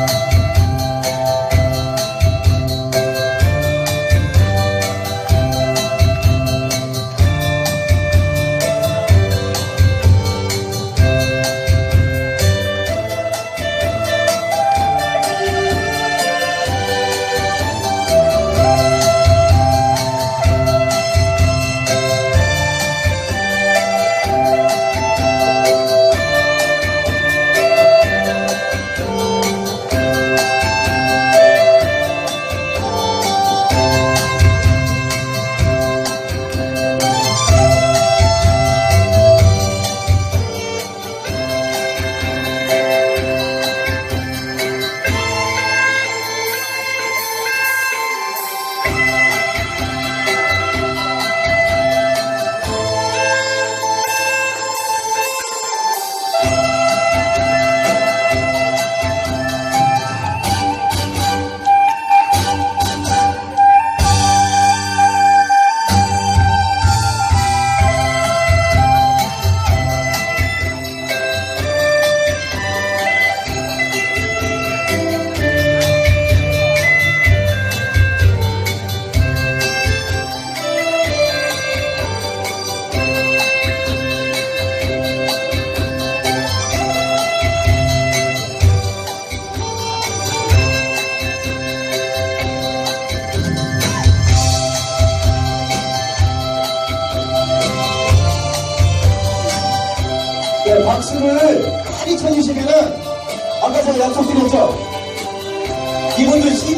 you 네, 박수를 많이 쳐주시면은 아까 제가 약속드렸죠? 이분들 CD